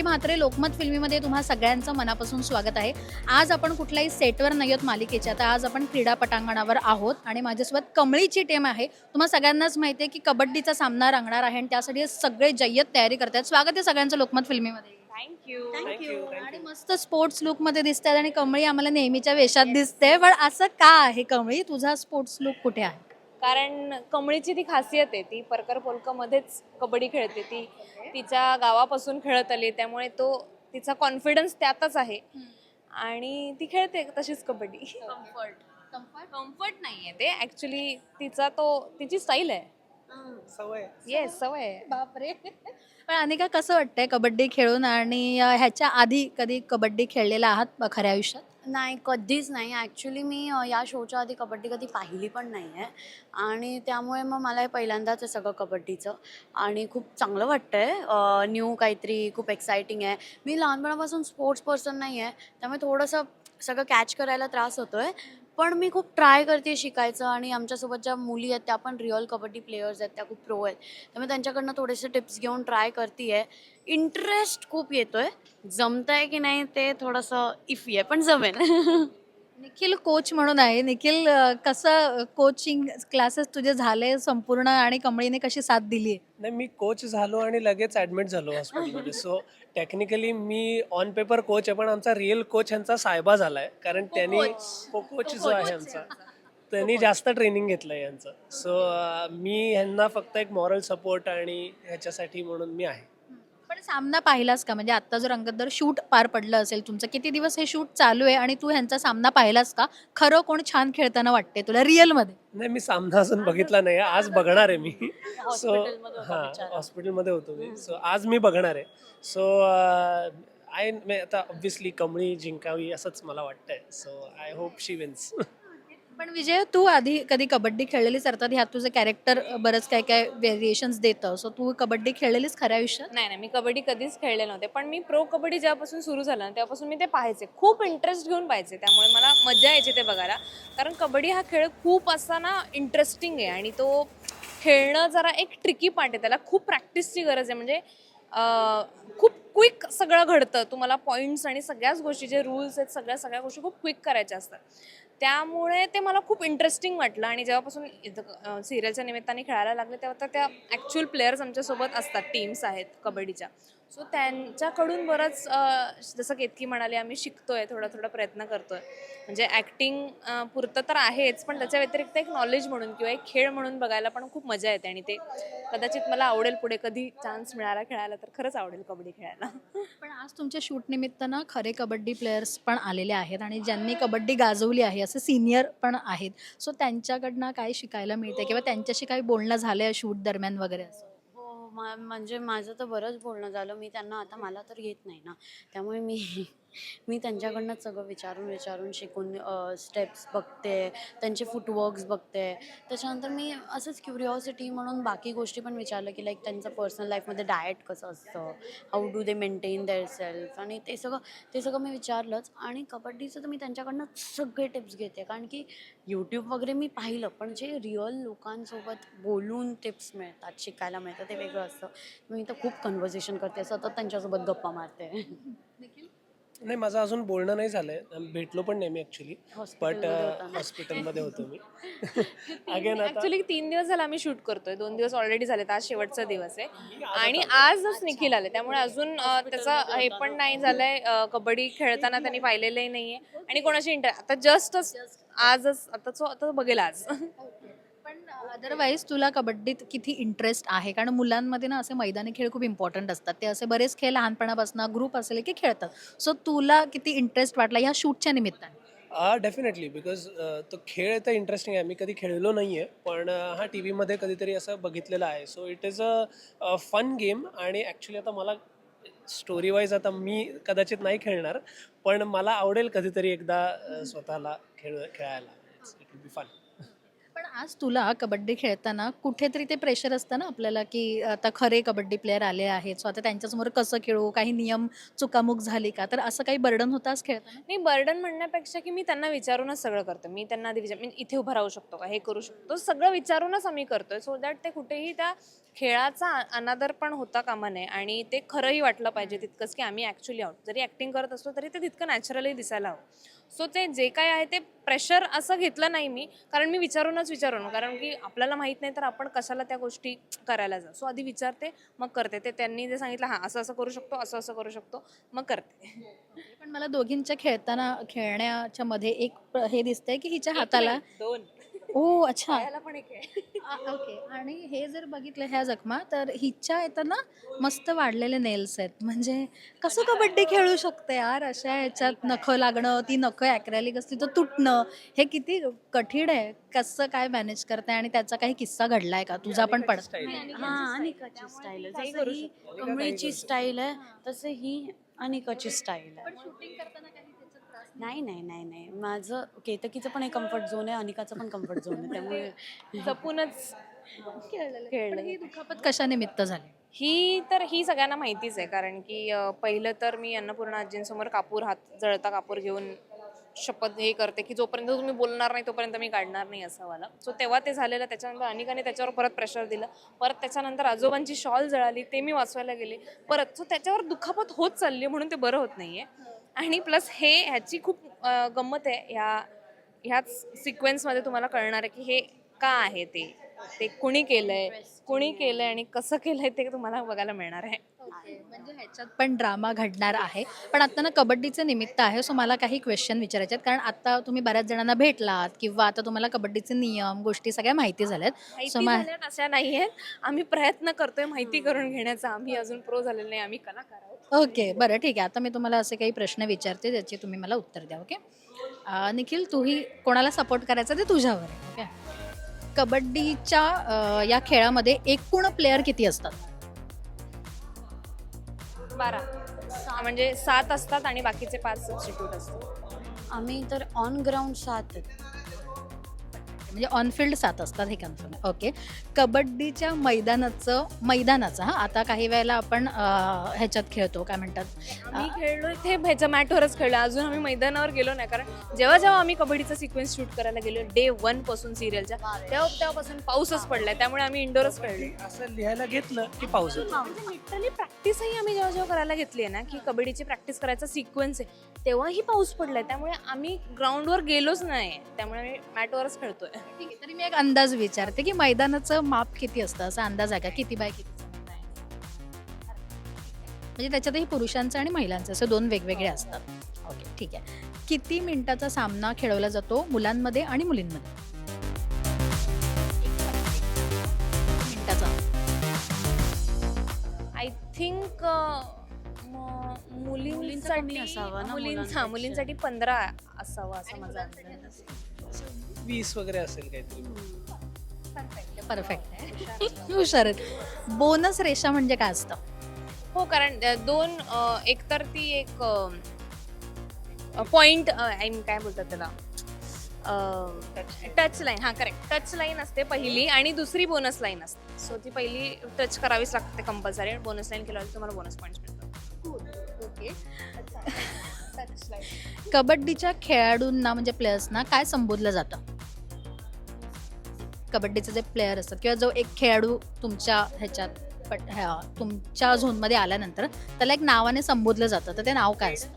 रुपाली म्हात्रे लोकमत फिल्मीमध्ये तुम्हा सगळ्यांचं मनापासून स्वागत आहे. आज आपण कुठल्याही सेटवर नाही आहोत मालिकेच्या तर आज आपण क्रीडा पटांगणावर आहोत आणि माझ्यासोबत कमळीची टीम आहे. तुम्हा सगळ्यांनाच माहिती आहे की कबड्डीचा सामना रंगणार आहे आणि त्यासाठी हे सगळे जय्यत तयारी करतात स्वागत आहे सगळ्यांचं लोकमत फिल्मीमध्ये. थँक्यू थँक्यू आणि मस्त स्पोर्ट्स लुकमध्ये दिसतात आणि कमळी आम्हाला नेहमीच्या वेशात दिसते पण असं का आहे कमळी? तुझा स्पोर्ट्स लुक कुठे आहे? कारण कमळीची ती खासियत आहे ती परकर पोलकमध्येच कबड्डी खेळते ती. तिच्या गावापासून खेळत आली त्यामुळे तो तिचा कॉन्फिडन्स त्यातच आहे. आणि ती खेळते तशीच कबड्डी. कम्फर्ट कम्फर्ट कम्फर्ट नाहीये ते. ऍक्च्युली तिचा तो तिची स्टाईल आहे. सवय. येस सवय आहे. बापरे. पण अनिका कसं वाटतंय कबड्डी खेळून? आणि ह्याच्या आधी कधी कबड्डी खेळलेला आहात खऱ्या आयुष्यात? नाही कधीच नाही. ॲक्च्युली मी अ, या शोच्या आधी कबड्डी कधी पाहिली पण नाही आहे आणि त्यामुळे मग मला हे पहिल्यांदाच आहे सगळं कबड्डीचं. आणि खूप चांगलं वाटतं आहे न्यू काहीतरी खूप एक्सायटिंग आहे. मी लहानपणापासून स्पोर्ट्स पर्सन नाही आहे त्यामुळे थोडंसं सगळं कॅच करायला त्रास होतो आहे पण मी खूप ट्राय करते शिकायचं आणि आमच्यासोबत ज्या मुली आहेत त्या पण रिअल कबड्डी प्लेयर्स आहेत त्या खूप प्रो आहेत. त्यामुळे त्यांच्याकडनं थोडेसे टिप्स घेऊन ट्राय करते आहे इंटरेस्ट खूप येतोय. जमतंय की नाही ते थोडंसं इफी आहे पण जमेल. निखिल कोच म्हणून आहे. निखिल कसं कोचिंग क्लासेस तुझे झाले संपूर्ण आणि कमळीने कशी साथ दिली नाही मी कोच झालो आणि लगेच ऍडमिट झालो हॉस्पिटलमध्ये सो टेक्निकली मी ऑन पेपर कोच आहे पण आमचा रिअल कोच ह्यांचा सायबा झालाय. कारण त्यांनी कोच जो आहे आमचा त्यांनी जास्त ट्रेनिंग घेतलंय यांचं सो मी ह्यांना फक्त एक मॉरल सपोर्ट आणि ह्याच्यासाठी म्हणून मी आहे. पण सामना पाहिलास का? म्हणजे आता जो रंगतदार शूट पार पडलं असेल तुमचं किती दिवस हे शूट चालू आहे आणि तू ह्यांचा सामना पाहिलास का? खरं कोण छान खेळताना वाटते तुला रिअलमध्ये नाही मी सामना अजून बघितला नाही. आज बघणार आहे मी. सो हां. हॉस्पिटलमध्ये होतो मी. सो आज मी बघणार आहे. सो आय आता ऑब्व्हियसली कमळी जिंकावी असंच मला वाटतंय. So I hope she wins पण विजय तू आधी कधी कबड्डी खेळलेलीच अर्थात ह्यात तुझं कॅरेक्टर बरंच काय काय व्हेरिएशन्स देतं. सो तू कबड्डी खेळलेलीच खऱ्या आयुष्यात? नाही नाही. मी कबड्डी कधीच खेळले नव्हते. पण मी प्रो कबड्डी जेव्हापासून सुरू झालं ना तेव्हापासून मी ते पाहायचे. खूप इंटरेस्ट घेऊन पाहायचे. त्यामुळे मला मजा यायची ते बघायला. कारण कबड्डी हा खेळ खूप असा ना इंटरेस्टिंग आहे आणि तो खेळणं जरा एक ट्रिकी पार्ट आहे. त्याला खूप प्रॅक्टिसची गरज आहे. म्हणजे खूप क्विक सगळं घडतं. तुम्हाला पॉईंट्स आणि सगळ्याच गोष्टी जे रूल्स आहेत. सगळ्या सगळ्या गोष्टी खूप क्विक करायच्या असतात. त्यामुळे ते मला खूप इंटरेस्टिंग वाटलं. आणि जेव्हापासून सिरियलच्या निमित्ताने खेळायला लागले तेव्हा तर त्या ॲक्च्युअल प्लेयर्स आमच्यासोबत असतात टीम्स आहेत कबड्डीच्या. सो त्यांच्याकडून बरंच जसं केतकी म्हणाले आम्ही शिकतोय थोडा थोडा प्रयत्न करतोय. म्हणजे ॲक्टिंग पुरतं तर आहेच पण त्याच्या व्यतिरिक्त एक नॉलेज म्हणून किंवा एक खेळ म्हणून बघायला पण खूप मजा येते. आणि ते कदाचित मला आवडेल पुढे कधी चान्स मिळाला खेळायला तर खरंच आवडेल कबड्डी खेळायला. पण आज तुमच्या शूट ना खरे कबड्डी प्लेयर्स पण आलेले आहेत आणि ज्यांनी कबड्डी गाजवली आहे असे सिनियर पण आहेत. सो त्यांच्याकडनं काय शिकायला मिळते किंवा त्यांच्याशी काही बोलणं झालंय शूट दरम्यान वगैरे असं? म्हणजे माझं तर बरंच बोलणं झालं. मी त्यांना आता मला तर येत नाही ना. त्यामुळे मी मी त्यांच्याकडनंच सगळं विचारून विचारून शिकून स्टेप्स बघते त्यांचे फुटवर्क्स बघते. त्याच्यानंतर मी असंच क्युरिओसिटी म्हणून बाकी गोष्टी पण विचारलं की लाईक त्यांचं पर्सनल लाईफमध्ये डाएट कसं असतं? How do they maintain their self आणि ते सगळं ते सगळं मी विचारलंच. आणि कबड्डीचं तर मी त्यांच्याकडनं सगळे टिप्स घेते. कारण की यूट्यूब वगैरे मी पाहिलं पण जे रिअल लोकांसोबत बोलून टिप्स मिळतात शिकायला मिळतं ते वेगळं असतं. मी तर खूप कन्व्हर्सेशन करते सतत त्यांच्यासोबत गप्पा मारते. नाही माझं अजून बोलणं नाही झालंय. भेटलो पण नाही मी ऍक्च्युली बट हॉस्पिटलमध्ये होता. मी. अगेन ऍक्च्युली तीन दिवस झाला आम्ही शूट करतोय. दोन दिवस ऑलरेडी झालेत. आज शेवटचा दिवस आहे. आणि आजच निखिल आले. त्यामुळे अजून त्याचा हे पण नाही झालंय. कबड्डी खेळताना त्यांनी पाहिलेलंही नाहीये. आणि कोणाशी इंटर आता जस्टच आजच आता तो आता तो बघेल आज. पण अदरवाईज तुला कबड्डीत किती इंटरेस्ट आहे? कारण मुलांमध्ये ना असे मैदानी खेळ खूप इम्पॉर्टंट असतात. ते असे बरेच खेळ लहानपणापासून ग्रुप असले की खेळतात. सो तुला किती इंटरेस्ट वाटला ह्या शूटच्या निमित्ताने? डेफिनेटली बिकॉज तो खेळ तर इंटरेस्टिंग आहे. मी कधी खेळलो नाही आहे पण हा टी व्हीमध्ये कधीतरी असं बघितलेलं आहे. So it is a fun game आणि ॲक्च्युली आता मला स्टोरी वाईज आता मी कदाचित नाही खेळणार. पण मला आवडेल कधीतरी एकदा स्वतःला खेळ खेळायला. इट विल बी फन आज तुला कबड्डी खेळताना कुठेतरी ते प्रेशर असतं ना आपल्याला की आता खरे कबड्डी प्लेअर आले आहेत. सो आता त्यांच्यासमोर कसं खेळू? काही नियम चुकामुक झाली का? तर असं काही बर्डन होतं आज खेळताना? नाही बर्डन म्हणण्यापेक्षा की मी त्यांना विचारूनच सगळं करतो. मी त्यांना आधी विचार मी इथे उभं राहू शकतो का? हे करू शकतो. सगळं विचारूनच आम्ही करतोय. सो दॅट ते कुठेही त्या खेळाचा अनादर पण होता कामा नये. आणि ते खरंही वाटलं पाहिजे तितकंच की आम्ही ॲक्च्युली आहोत जरी ॲक्टिंग करत असलो तरी ते तितकं नॅचरली दिसायला हवं. सो ते जे काय आहे ते प्रेशर असं घेतलं नाही मी. कारण मी विचारूनच विचारून कारण की आपल्याला माहीत नाही तर आपण कशाला त्या गोष्टी करायला जा सो आधी विचारते मग करते. ते त्यांनी जे सांगितलं हां असं असं करू शकतो असं असं करू शकतो. मग करते. पण मला दोघींच्या खेळताना खेळण्याच्या मध्ये एक हे दिसतंय की हिच्या हाताला दोन. ओ अच्छा. पायाला पण एक आहे. आ- ओके. आणि हे जर बघितलं ह्या जखमा तर हिच्या येतं ना मस्त वाढलेले नेल्स आहेत. म्हणजे कसं कबड्डी खेळू शकते यार? अशा ह्याच्यात नखं लागणं ती नखं ॲक्रॅलिक असली तर तुटणं हे किती कठीण आहे. कसं काय मॅनेज करते आणि त्याचा काही किस्सा घडलाय का? तुझा पण पड स्टाईल हा अनिकाची स्टाईल आहे. जसं ही कमळीची स्टाईल आहे. तसं ही अनिकाची स्टाईल आहे. नाही नाही नाही नाही. माझं केतकीचं पण एक कम्फर्ट झोन आहे अनिकाचं पण कम्फर्ट झोन आहे त्यामुळे जपूनच खेळलं ही दुखापत कशा निमित्त झाली? ही तर ही सगळ्यांना माहितीच आहे कारण की अं, पहिलं तर मी अन्नपूर्णा आजींसमोर कापूर हात जळता कापूर घेऊन शपथ हे करते की जोपर्यंत तुम्ही बोलणार नाही तोपर्यंत मी काढणार नाही असं मला सो तेव्हा ते झालेलं त्याच्यानंतर अनिकाने त्याच्यावर परत प्रेशर दिलं. परत त्याच्यानंतर आजोबांची शॉल जळाली ते मी वाचवायला गेले. परत सो त्याच्यावर दुखापत होत चालली म्हणून ते बरं होत नाहीये. आणि प्लस हे ह्याची खूप गंमत आहे. ह्या ह्याच सिक्वेन्समध्ये तुम्हाला कळणार आहे की हे का आहे ते. ते कुणी केलंय कुणी केलंय आणि कसं केलंय ते तुम्हाला बघायला मिळणार आहे. म्हणजे ह्याच्यात पण ड्रामा घडणार आहे. पण आता ना कबड्डीचं निमित्त आहे सो मला काही क्वेश्चन विचारायचे आहेत. कारण आता तुम्ही बऱ्याच जणांना भेटलात किंवा आता तुम्हाला कबड्डीचे नियम गोष्टी सगळ्या माहिती झाल्यात. सो अशा नाही आहेत आम्ही प्रयत्न करतोय माहिती करून घेण्याचा. आम्ही अजून प्रो झालेलो नाही. आम्ही कलाकार ओके बरं ठीक आहे. आता मी तुम्हाला असे काही प्रश्न विचारते ज्याचे तुम्ही मला उत्तर द्या ओके? अं, निखिल तूही कोणाला सपोर्ट करायचा ते तुझ्यावर आहे ओके? कबड्डीच्या अं, या खेळामध्ये एकूण प्लेयर किती असतात? बारा. म्हणजे सात असतात आणि बाकीचे पाच सबस्टिट्यूट असतात. आम्ही तर ऑन ग्राउंड सात आहेत. म्हणजे ऑनफिल्ड सात असतात हे कन्फर्म ओके कबड्डीच्या मैदानाचं मैदानाचं हां. आता काही वेळेला आपण अं, ह्याच्यात खेळतो काय म्हणतात? आम्ही खेळलो इथे ह्याच्या मॅटवरच खेळलो. अजून आम्ही मैदानावर गेलो नाही कारण जेव्हा जेव्हा आम्ही कबड्डीचा सिक्वेन्स शूट करायला गेलो डे वनपासून सिरियलच्या तेव्हा तेव्हापासून पाऊसच पडलाय. त्यामुळे आम्ही इंडोरच खेळलो. असं लिहायला घेतलं की पाऊस येतो. म्हणजे लिटरली प्रॅक्टिसही आम्ही जेव्हा जेव्हा करायला घेतली आहे ना की कबड्डीची प्रॅक्टिस करायचा सिक्वेन्स आहे तेव्हाही पाऊस पडलाय. त्यामुळे आम्ही ग्राउंडवर गेलोच नाही. त्यामुळे आम्ही मॅटवरच खेळतोय. ठीक आहे तरी मी एक अंदाज विचारते की मैदानाचं माप किती असतं? असा अंदाज आहे का? किती बाय किती म्हणजे त्याच्यातही पुरुषांचं आणि महिलांचं असं दोन वेगवेगळे असतात. ओके ठीक आहे. किती मिनिटाचा सामना खेळवला जातो मुलांमध्ये आणि मुलींमध्ये? मिनिटाचा. आय थिंक मुलींसाठी असावं ना मुलींचा. मुलींसाठी पंधरा असावं असं माझा अंदाज आहे. वीस वगैरे असेल काहीतरी. परफेक्ट आहे हुशार आहेत. बोनस रेषा म्हणजे काय असतं? हो कारण अ, दोन अ, एकतर ती एक पॉइंट आय मीन काय बोलतात त्याला? टच लाईन हा करेक्ट टच लाईन असते पहिली आणि दुसरी बोनस लाईन असते. सो ती पहिली टच करावीच लागते कंपल्सरी बोनस लाईन केल्यावर तुम्हाला बोनस पॉईंट मिळतात. कबड्डीच्या खेळाडूंना म्हणजे प्लेयर्सना काय संबोधलं जातं? कबड्डीचे जे प्लेयर असतात किंवा जो एक खेळाडू तुमच्या ह्याच्यात पट ह्या- तुमच्या झोनमध्ये आल्यानंतर त्याला एक नावाने संबोधलं जातं. तर ते नाव काय असतं?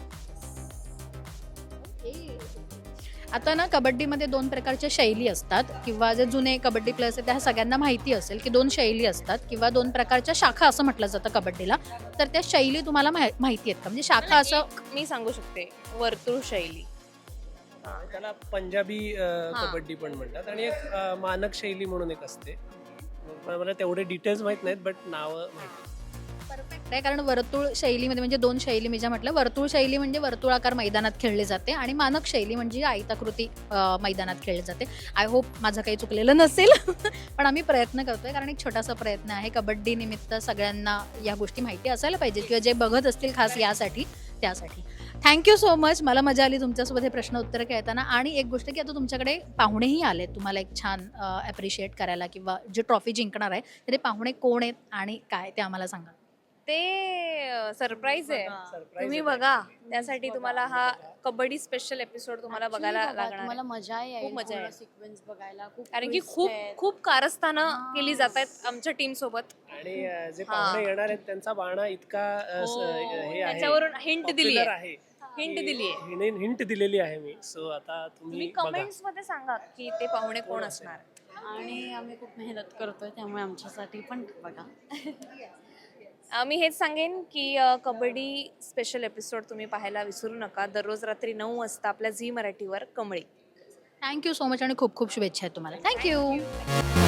आता ना कबड्डीमध्ये दोन प्रकारच्या शैली असतात किंवा जे जुने कबड्डी प्लेयर्स आहेत त्या सगळ्यांना माहिती असेल की दोन शैली असतात किंवा दोन प्रकारच्या शाखा असं म्हटलं जातं कबड्डीला. तर त्या शैली तुम्हाला माहि- माहिती आहेत का? म्हणजे शाखा असं मी सांगू शकते. वर्तुळ शैली. त्याला पंजाबी. कबड्डी पण म्हणतात. आणि एक अं, मानक शैली म्हणून एक असते. मला मला तेवढे डिटेल्स माहीत नाहीत बट नावं माहिती परफेक्ट आहे कारण वर्तुळ शैलीमध्ये म्हणजे दोन शैली मी ज्या म्हटलं वर्तुळ शैली म्हणजे वर्तुळाकार मैदानात खेळली जाते आणि मानक शैली म्हणजे आयताकृती अं, मैदानात खेळली जाते. आय होप माझं काही चुकलेलं नसेल पण आम्ही प्रयत्न करतोय कारण एक छोटासा प्रयत्न आहे. कबड्डी निमित्त सगळ्यांना या गोष्टी माहिती असायला पाहिजे किंवा जे बघत असतील खास यासाठी त्यासाठी. थँक्यू सो मच मला मजा आली तुमच्यासोबत हे प्रश्न उत्तर खेळताना आणि एक गोष्ट की आता तुमच्याकडे पाहुणेही आलेत तुम्हाला एक छान ॲप्रिशिएट करायला किंवा जे ट्रॉफी जिंकणार आहे तर ते पाहुणे कोण आहेत आणि काय ते आम्हाला सांगा ते सरप्राईज आहे Surprise तुम्ही आहे. बघा त्यासाठी तुम्हाला हा कबड्डी स्पेशल एपिसोड तुम्हाला बघायला बघा, लागणार आहे. मजा खूप मजा येईल. सिक्वेन्स बघायला खूप कारण की खूप. खूप कारस्थानं. केली जात आहेत आमच्या टीम सोबत आणि जे. पाहुणे येणार आहेत त्यांचा बाणा इतका हो, हे आहे त्याच्यावरून हिंट दिली आहे आहे हिंट दिली आहे हिंट हिंट दिलेली आहे मी. सो आता तुम्ही तुम्ही बघा. कमेंट्समध्ये सांगा की ते पाहुणे कोण असणार? आणि आम्ही खूप मेहनत करतोय त्यामुळे आमच्यासाठी पण बघा. अं, मी हेच सांगेन की अं, कबड्डी स्पेशल एपिसोड तुम्ही पाहायला विसरू नका. दररोज रात्री नऊ वाजता आपल्या झी मराठीवर कमळी. थँक्यू सो मच आणि खूप खूप शुभेच्छा आहेत तुम्हाला. थँक्यू